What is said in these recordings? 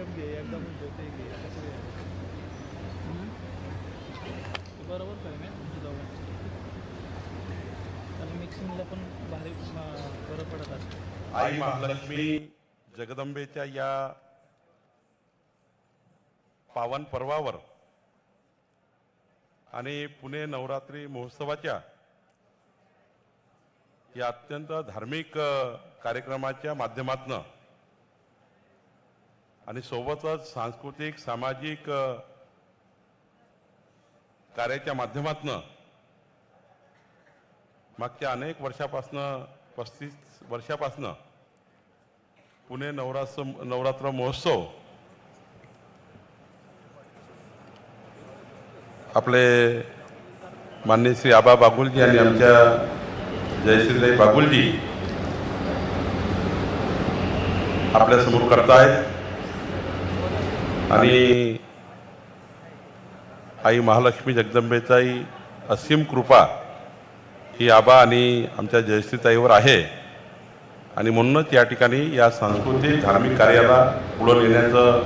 Frame घे एकदा म्हणतो ते घे कसं बरोबर काय नाही तुमची दोघांची. आणि मिक्सिंगला पण भारी बरं पडत असतं आई महालक्ष्मी जगदंबेच्या या पावन पर्वावर आणि पुणे नवरात्री महोत्सवाच्या या अत्यंत धार्मिक कार्यक्रमाच्या माध्यमातून आणि सोबतच सांस्कृतिक सामाजिक कार्याच्या माध्यमातनं मागच्या अनेक वर्षापासनं पस्तीस वर्षापासनं पुणे नवरात्र नवरात्र महोत्सव आपले मान्य श्री आबा बागुलजी आणि आमच्या जयश्रीताई बागुलजी आपल्यासमोर करतायत. आणि आई महालक्ष्मी जगदंबेचाही असीम कृपा ही आबा आणि आमच्या जयश्रीताईवर आहे. आणि म्हणूनच या ठिकाणी या सांस्कृतिक धार्मिक कार्याला पुढं नेण्याचं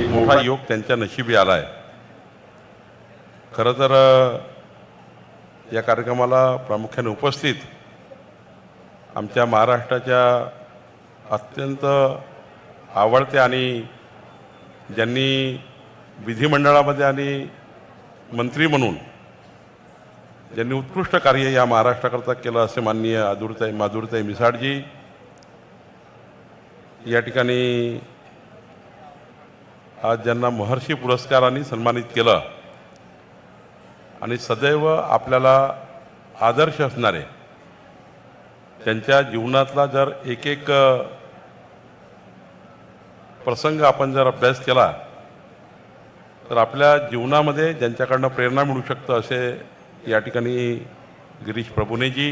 एक मोठा योग त्यांच्या नशिबी आला आहे खरं तर या कार्यक्रमाला प्रामुख्याने उपस्थित आमच्या महाराष्ट्राच्या अत्यंत आवडत्या आणि ज्यांनी विधिमंडळामध्ये आणि मंत्री म्हणून ज्यांनी उत्कृष्ट कार्य या महाराष्ट्राकरता केलं असे माननीय आदुरताई माधुरताई मिसाळजी या ठिकाणी आज ज्यांना महर्षी पुरस्काराने सन्मानित केलं आणि सदैव आपल्याला आदर्श असणारे त्यांच्या जीवनातला जर एक एक प्रसंग आपण जर अभ्यास केला तर आपल्या जीवनामध्ये ज्यांच्याकडनं प्रेरणा मिळू शकतं असे या ठिकाणी गिरीश प्रभुनेजी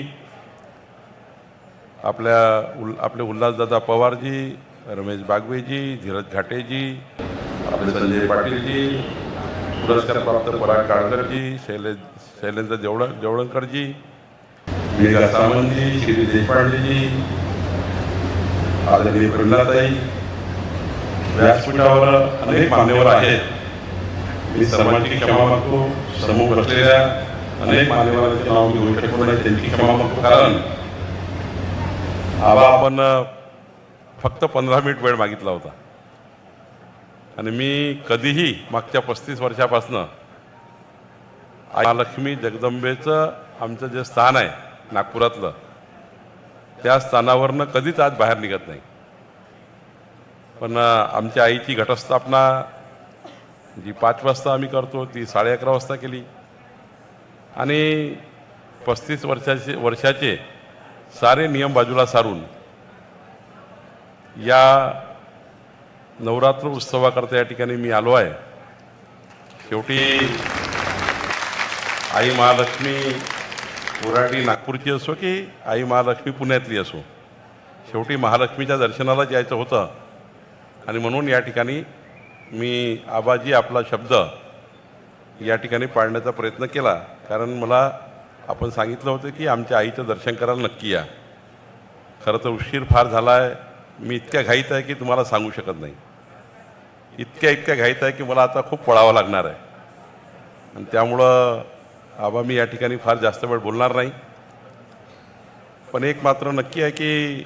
आपल्या उल आपले उल्हासदादा पवारजी रमेश बागवेजी धीरज घाटेजी आपले संजय पाटीलजी पुरस्कार प्राप्त पराग काळकरजी शैले शैलेंद्र देवळ देवळणकरजी मेघा सामंतजी श्री देशपांडेजी आदरणीय प्रल्हादाई व्यासपीठावर अनेक मान्यवर आहेत. मी सर्वांची क्षमा मागतो. समोर असलेल्या अनेक मान्यवरांचे नाव मी घेऊ शकतो नाही. त्यांची क्षमा मागतो. कारण आबा आपण फक्त पंधरा मिनिट वेळ मागितला होता. आणि मी कधीही मागच्या पस्तीस वर्षापासनं महालक्ष्मी जगदंबेचं आमचं जे स्थान आहे नागपुरातलं त्या स्थानावरनं कधीच आज बाहेर निघत नाही. पण आमच्या आईची घटस्थापना जी पाच वाजता आम्ही करतो ती साडे अकरा वाजता केली. आणि पस्तीस वर्षाचे वर्षाचे सारे नियम बाजूला सारून या नवरात्र उत्सवाकरता या ठिकाणी मी आलो आहे. शेवटी आई महालक्ष्मी उराटी नागपूरची असो की आई महालक्ष्मी पुण्यातली असो शेवटी महालक्ष्मीच्या दर्शनाला जायचं होतं. आणि म्हणून या ठिकाणी मी आबाजी आपला शब्द या ठिकाणी पाळण्याचा प्रयत्न केला. कारण मला आपण सांगितलं होतं की आमच्या आईचं दर्शन करायला नक्की या. खरं तर उशीर फार झाला आहे मी इतक्या घाईत आहे की तुम्हाला सांगू शकत नाही. इतक्या इतक्या घाईत आहे की मला आता खूप पळावं लागणार आहे. आणि त्यामुळं आबा मी या ठिकाणी फार जास्त वेळ बोलणार नाही. पण एक मात्र नक्की आहे की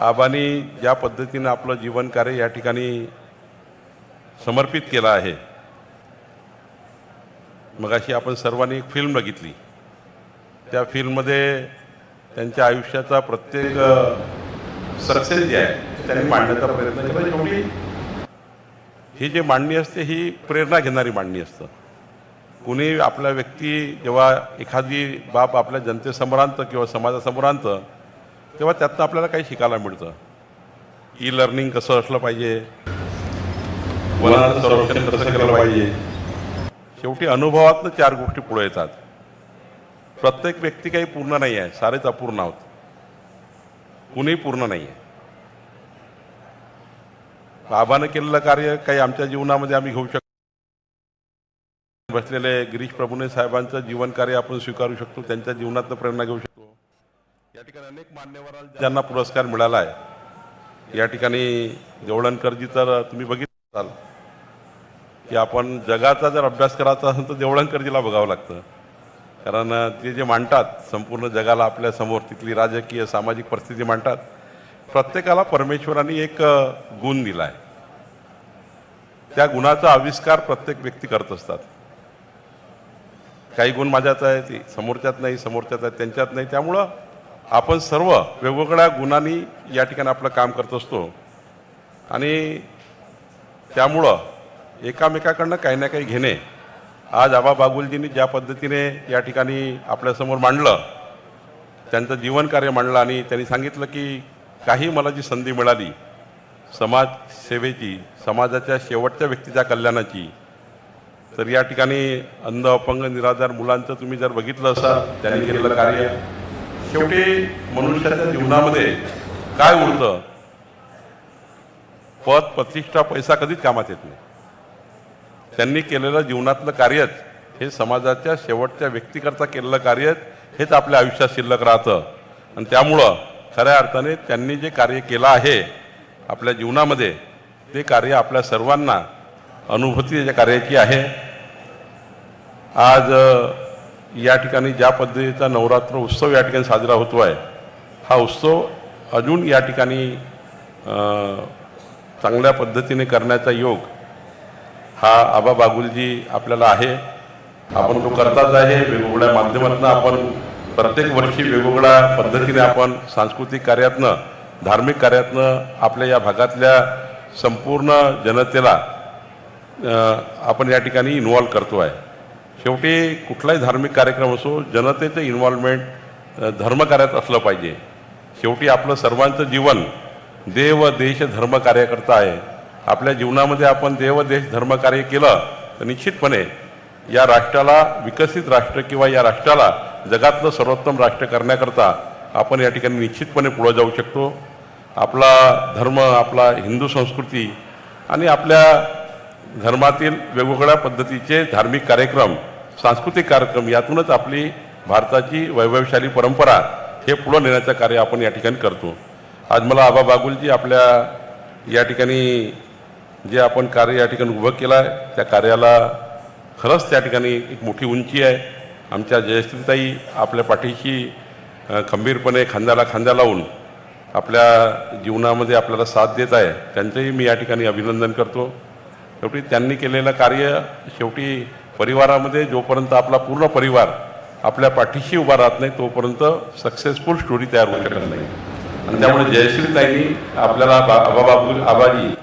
आबांनी ज्या पद्धतीनं आपलं जीवन कार्य या ठिकाणी समर्पित केलं आहे. मग अशी आपण सर्वांनी एक फिल्म बघितली. त्या फिल्ममध्ये त्यांच्या आयुष्याचा प्रत्येक सक्सेस जे आहे त्यांनी मांडण्याचा प्रयत्न केला. म्हणजे शेवटी ही जी मांडणी असते ही प्रेरणा घेणारी मांडणी असतं. कुणी आपल्या व्यक्ती जेव्हा एखादी बाब आपल्या जनतेसमोर आणतं किंवा समाजासमोर आणतं तेव्हा त्यातनं आपल्याला काही शिकायला मिळतं. ई लर्निंग कसं असलं पाहिजे? वनाचं संरक्षण कसं केलं पाहिजे? शेवटी अनुभवातनं चार गोष्टी पुढे येतात. प्रत्येक व्यक्ती काही पूर्ण नाही आहे. सारेच अपूर्ण आहोत. कुणी पूर्ण नाही आहे. बाबानं केलेलं कार्य काही आमच्या जीवनामध्ये आम्ही घेऊ शकतो. बसलेले गिरीश प्रभुने साहेबांचं जीवन कार्य आपण स्वीकारू शकतो. त्यांच्या जीवनातनं प्रेरणा घेऊ शकतो. या ठिकाणी अनेक मान्यवरांना ज्यांना पुरस्कार मिळाला आहे या ठिकाणी देवळणकरजी तर तुम्ही बघितलं असाल. की आपण जगाचा जर अभ्यास करायचा असेल तर देवळणकरजीला बघावं लागतं. कारण ते जे मांडतात संपूर्ण जगाला आपल्यासमोर तिथली राजकीय सामाजिक परिस्थिती मांडतात. प्रत्येकाला परमेश्वराने एक गुण दिला आहे त्या गुणाचा आविष्कार प्रत्येक व्यक्ती करत असतात. काही गुण माझ्यात आहे ती समोरच्यात नाही समोरच्यात आहे त्यांच्यात नाही. त्यामुळं आपण सर्व वेगवेगळ्या गुणांनी या ठिकाणी आपलं काम करत असतो. आणि त्यामुळं एकामेकाकडनं काही ना काही घेणे आज आबा बागुलजींनी ज्या पद्धतीने या ठिकाणी आपल्यासमोर मांडलं त्यांचं जीवनकार्य मांडलं आणि त्यांनी सांगितलं की काही मला जी संधी मिळाली समाजसेवेची समाजाच्या शेवटच्या व्यक्तीच्या कल्याणाची तर या ठिकाणी अंध अपंग निराधार मुलांचं तुम्ही जर बघितलं असाल त्यांनी केलेलं कार्य शेवटी मनुष्याच्या जीवनामध्ये काय उरतं? पद प्रतिष्ठा पैसा कधीच कामात येत नाही. त्यांनी केलेलं जीवनातलं कार्यच हे समाजाच्या शेवटच्या व्यक्तीकरता केलेलं कार्यच हेच आपल्या आयुष्यात शिल्लक राहतं. आणि त्यामुळं खऱ्या अर्थाने त्यांनी जे कार्य केलं आहे आपल्या जीवनामध्ये ते कार्य आपल्या सर्वांना अनुभूती त्याच्या कार्याची आहे. आज या ठिकाणी ज्या पद्धतीचा नवरात्र उत्सव या ठिकाणी साजरा होतो आहे हा उत्सव अजून या ठिकाणी चांगल्या पद्धतीने करण्याचा योग हा आबा बागुलजी आपल्याला आहे. आपण तो करताच आहे. वेगवेगळ्या माध्यमातून आपण प्रत्येक वर्षी वेगवेगळ्या पद्धतीने आपण सांस्कृतिक कार्यातनं धार्मिक कार्यातनं आपल्या या भागातल्या संपूर्ण जनतेला आपण या ठिकाणी इन्व्हॉल्व करतो आहे. शेवटी कुठलाही धार्मिक कार्यक्रम असो जनतेचं इन्व्हॉल्वमेंट धर्मकार्यात असलं पाहिजे. शेवटी आपलं सर्वांचं जीवन देव देश धर्मकार्यकर्ता आहे. आपल्या जीवनामध्ये आपण देव देश धर्मकार्य केलं तर निश्चितपणे या राष्ट्राला विकसित राष्ट्र किंवा या राष्ट्राला जगातलं सर्वोत्तम राष्ट्र करण्याकरता आपण या ठिकाणी निश्चितपणे पुढं जाऊ शकतो. आपला धर्म आपला हिंदू संस्कृती आणि आपल्या धर्मातील वेगवेगळ्या पद्धतीचे धार्मिक कार्यक्रम सांस्कृतिक कार्यक्रम यातूनच आपली भारताची वैभवशाली परंपरा हे पुढं नेण्याचं कार्य आपण या ठिकाणी करतो. आज मला आबा बागुलजी आपल्या या ठिकाणी जे आपण कार्य या ठिकाणी उभं केलं आहे त्या कार्याला खरंच त्या ठिकाणी एक मोठी उंची आहे. आमच्या जयश्रीताई आपल्या पाठीशी खंबीरपणे खांद्याला खांद्या लावून आपल्या जीवनामध्ये आपल्याला साथ देत आहे. त्यांचंही मी या ठिकाणी अभिनंदन करतो. शेवटी त्यांनी केलेलं कार्य शेवटी परिवारामध्ये जोपर्यंत आपला पूर्ण परिवार आपल्या पाठीशी उभा राहत नाही तोपर्यंत सक्सेसफुल स्टोरी तयार होऊ शकत नाही. आणि त्यामुळे जयश्रीताईंनी आपल्याला बा बाबू आबाजी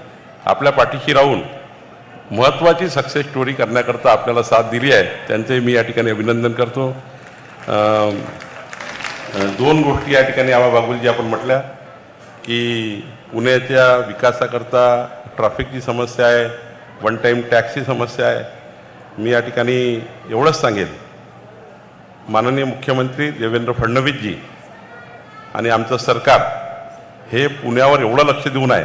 आपल्या पाठीशी राहून महत्त्वाची सक्सेस स्टोरी करण्याकरता आपल्याला साथ दिली आहे. त्यांचंही मी या ठिकाणी अभिनंदन करतो. दोन गोष्टी या ठिकाणी आबा बागुलजी आपण म्हटल्या की पुण्याच्या विकासाकरता ट्रॅफिकची समस्या आहे वन टाईम टॅक्सची समस्या आहे मी या ठिकाणी एवढंच सांगेन माननीय मुख्यमंत्री देवेंद्र फडणवीसजी आणि आमचं सरकार हे पुण्यावर एवढं लक्ष देऊन आहे.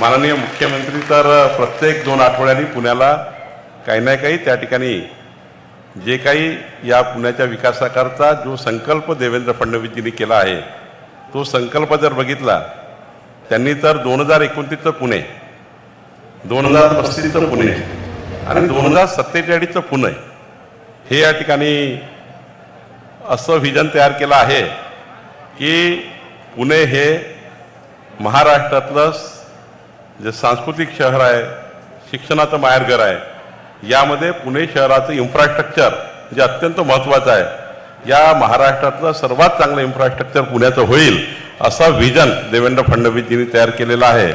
माननीय मुख्यमंत्री तर प्रत्येक दोन आठवड्यांनी पुण्याला काही ना काही त्या ठिकाणी जे काही या पुण्याच्या विकासाकरता जो संकल्प देवेंद्र फडणवीसजींनी केला आहे तो संकल्प जर बघितला त्यांनी तर दोन हजार एकोणतीसचं पुणे दोन हजार पस्तीसचं पुणे आणि दोन हजार सत्तेचाळीसचं पुणे हे या ठिकाणी असं व्हिजन तयार केलं आहे की पुणे हे महाराष्ट्रातलं जे सांस्कृतिक शहर आहे शिक्षणाचं माहेरघर आहे यामध्ये पुणे शहराचं इन्फ्रास्ट्रक्चर जे अत्यंत महत्त्वाचं आहे या महाराष्ट्रातलं सर्वात चांगलं इन्फ्रास्ट्रक्चर पुण्याचं होईल असा व्हिजन देवेंद्र फडणवीसजींनी तयार केलेला आहे.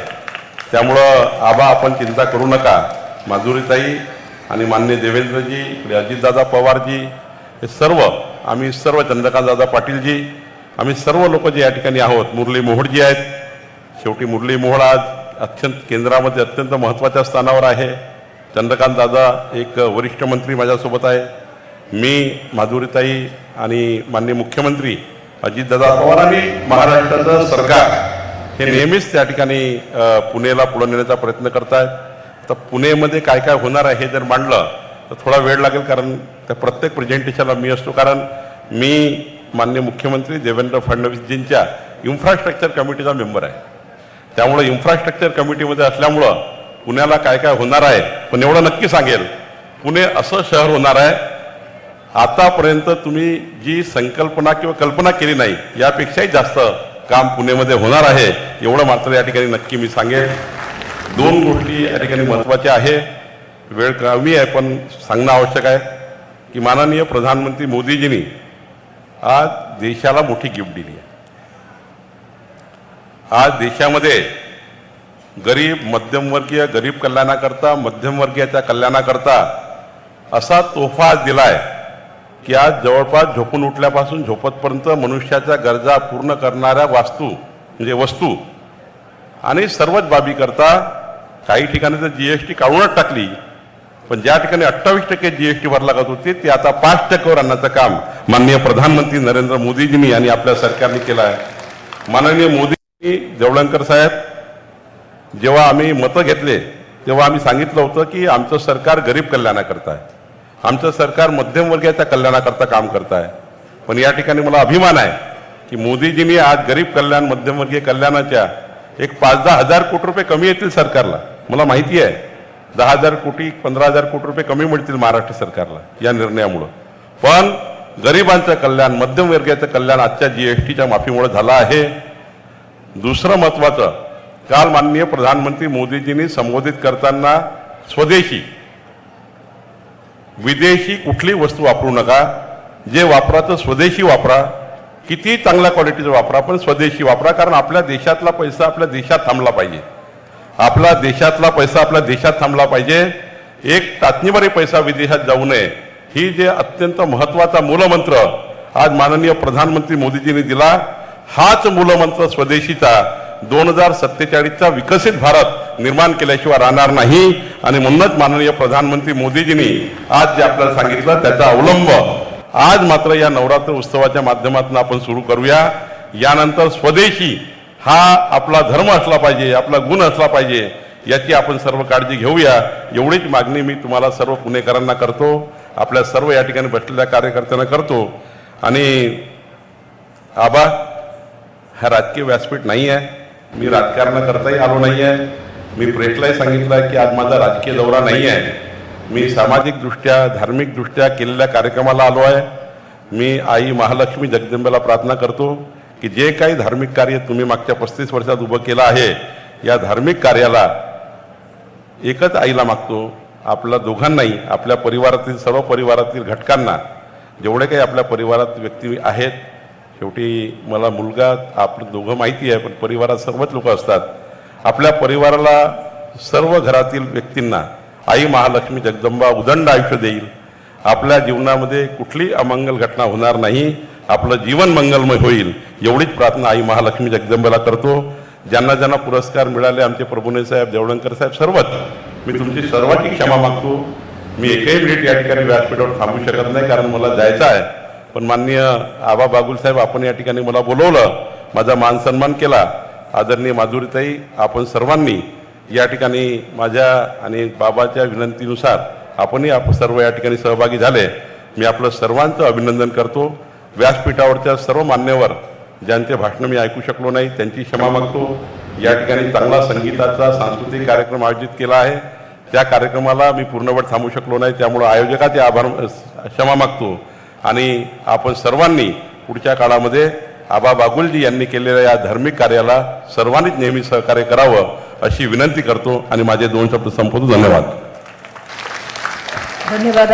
त्यामुळं आबा आपण चिंता करू नका. माधुरीताई आणि मान्य देवेंद्रजी इकडे अजितदादा पवारजी हे सर्व आम्ही सर्व चंद्रकांतदादा पाटीलजी आम्ही सर्व लोक जे या ठिकाणी आहोत मुरली मोहोळजी आहेत. शेवटी मुरली मोहोळ आज अत्यंत केंद्रामध्ये अत्यंत महत्त्वाच्या स्थानावर आहे. चंद्रकांतदादा एक वरिष्ठ मंत्री माझ्यासोबत आहे. मी माधुरीताई आणि माननीय मुख्यमंत्री अजितदादा पवार आणि महाराष्ट्राचं सरकार हे नेहमीच त्या ठिकाणी पुणेला पुढे नेण्याचा प्रयत्न करतायत तर पुणेमध्ये काय काय होणार आहे हे जर मांडलं तर थोडा वेळ लागेल कारण त्या प्रत्येक प्रेझेंटेशनला मी असतो. कारण मी माननीय मुख्यमंत्री देवेंद्र फडणवीसजींच्या इन्फ्रास्ट्रक्चर कमिटीचा मेंबर आहे. त्यामुळं इन्फ्रास्ट्रक्चर कमिटीमध्ये असल्यामुळं पुण्याला काय काय होणार आहे पण एवढं नक्की सांगेल. पुणे असं शहर होणार आहे आतापर्यंत तुम्ही जी संकल्पना किंवा कल्पना केली नाही यापेक्षाही जास्त काम पुणेमध्ये होणार आहे एवढं मात्र या ठिकाणी नक्की मी सांगेन. दोन गोष्टी या ठिकाणी महत्त्वाच्या आहे. वेळ कमी आहे पण सांगणं आवश्यक आहे की माननीय प्रधानमंत्री मोदीजींनी आज देशाला मोठी गिफ्ट दिली आहे. आज देशामध्ये गरीब मध्यमवर्गीय गरीब कल्याणाकरता मध्यमवर्गीयाच्या कल्याणाकरता असा तोहफा आज दिलाय. की आज जवळपास झोपून उठल्यापासून झोपतपर्यंत मनुष्याच्या गरजा पूर्ण करणाऱ्या वास्तू म्हणजे वस्तू आणि सर्वच बाबी करता काही ठिकाणी तर जी एस टी काढूनच टाकली पण ज्या ठिकाणी अठ्ठावीस टक्के जी एस टी भरला लागत होती ते आता पाच टक्क्यावर आणण्याचं काम माननीय प्रधानमंत्री नरेंद्र मोदीजींनी आणि आपल्या सरकारने केलं आहे. माननीय मोदी जवळंकर साहेब जेव्हा आम्ही मतं घेतले तेव्हा आम्ही सांगितलं होतं की आमचं सरकार गरीब कल्याणाकरता आहे. आमचं सरकार मध्यमवर्गीयाच्या कल्याणाकरता काम करत आहे पण या ठिकाणी मला अभिमान आहे की मोदीजींनी आज गरीब कल्याण मध्यमवर्गीय कल्याणाच्या एक पाच दहा हजार कोटी रुपये कमी येतील सरकारला. मला माहिती आहे. दहा हजार कोटी पंधरा हजार कोटी रुपये कमी मिळतील महाराष्ट्र सरकारला या निर्णयामुळं. पण गरिबांचं कल्याण मध्यमवर्गीयाचं कल्याण आजच्या जी एस टीच्या माफीमुळे झालं आहे. दुसरं महत्वाचं काल माननीय प्रधानमंत्री मोदीजींनी संबोधित करताना स्वदेशी विदेशी कुठली वस्तू वापरू नका. जे वापरा तर स्वदेशी वापरा. किती चांगल्या क्वालिटीचं वापरा पण स्वदेशी वापरा. कारण आपल्या देशातला पैसा आपल्या देशात थांबला पाहिजे. आपला देशातला पैसा आपल्या देशात थांबला पाहिजे. एक टाचणीवरही पैसा विदेशात जाऊ नये. ही जे अत्यंत महत्त्वाचा मूलमंत्र आज माननीय प्रधानमंत्री मोदीजींनी दिला हाच मूलमंत्र स्वदेशीचा. दोन हजार सत्तेचाळीसचा विकसित भारत निर्माण केल्याशिवाय राहणार नाही. आणि म्हणूनच माननीय प्रधानमंत्री मोदीजींनी आज जे आपल्याला सांगितलं त्याचा अवलंब आज मात्र या नवरात्र उत्सवाच्या माध्यमातून आपण सुरू करूया. यानंतर स्वदेशी हा आपला धर्म असला पाहिजे आपला गुण असला पाहिजे याची आपण सर्व काळजी घेऊया. एवढीच मागणी मी तुम्हाला सर्व पुणेकरांना करतो. आपल्या सर्व या ठिकाणी बसलेल्या कार्यकर्त्यांना करतो. आणि आबा हा राजकीय व्यासपीठ नाही आहे मी राजकारण करताही आलो नाही आहे मी प्रेसलाही सांगितलं आहे की आज माझा राजकीय दौरा नाही आहे. मी सामाजिकदृष्ट्या धार्मिकदृष्ट्या केलेल्या कार्यक्रमाला आलो आहे. मी आई महालक्ष्मी जगदंबेला प्रार्थना करतो की जे काही धार्मिक कार्य तुम्ही मागच्या पस्तीस वर्षात उभं केलं आहे या धार्मिक कार्याला एकच आईला मागतो आपल्या दोघांनाही आपल्या परिवारातील सर्व परिवारातील घटकांना. जेवढे काही आपल्या परिवारात व्यक्ती आहेत शेवटी मला मुलगा आपलं दोघं माहिती आहे पण परिवारात सर्वच लोक असतात. आपल्या परिवाराला सर्व घरातील व्यक्तींना आई महालक्ष्मी जगदंबा उदंड आयुष्य देईल. आपल्या जीवनामध्ये कुठली अमंगल घटना होणार नाही. आपलं जीवन मंगलमय होईल. एवढीच प्रार्थना आई महालक्ष्मी जगदंबेला करतो. ज्यांना ज्यांना पुरस्कार मिळाले आमचे प्रभुने साहेब देवळंकर साहेब सर्वच. मी तुमची सर्वांची क्षमा मागतो. मी एकही मिनिट या ठिकाणी व्यासपीठावर थांबू शकत नाही कारण मला जायचं आहे. पण माननीय आबा बागुल साहेब आपण या ठिकाणी मला बोलवलं. माझा मान सन्मान केला. आदरणीय माधुरीताई आपण सर्वांनी या ठिकाणी माझ्या आणि बाबाच्या विनंतीनुसार आपणही आप सर्व या ठिकाणी सहभागी झाले. मी आपलं सर्वांचं अभिनंदन करतो. व्यासपीठावरच्या सर्व मान्यवर ज्यांचे भाषण मी ऐकू शकलो नाही त्यांची क्षमा मागतो. या ठिकाणी चांगला संगीताचा सांस्कृतिक कार्यक्रम आयोजित केला आहे. त्या कार्यक्रमाला मी पूर्णवेळ थांबू शकलो नाही त्यामुळं आयोजकाचे आभार क्षमा मागतो. आणि आपण सर्वांनी पुढच्या काळामध्ये आबा बागुलजी यांनी केलेल्या या धार्मिक कार्याला सर्वांनीच नेहमी सहकार्य करावं अशी विनंती करतो आणि माझे दोन शब्द संपवतो. धन्यवाद. धन्यवाद.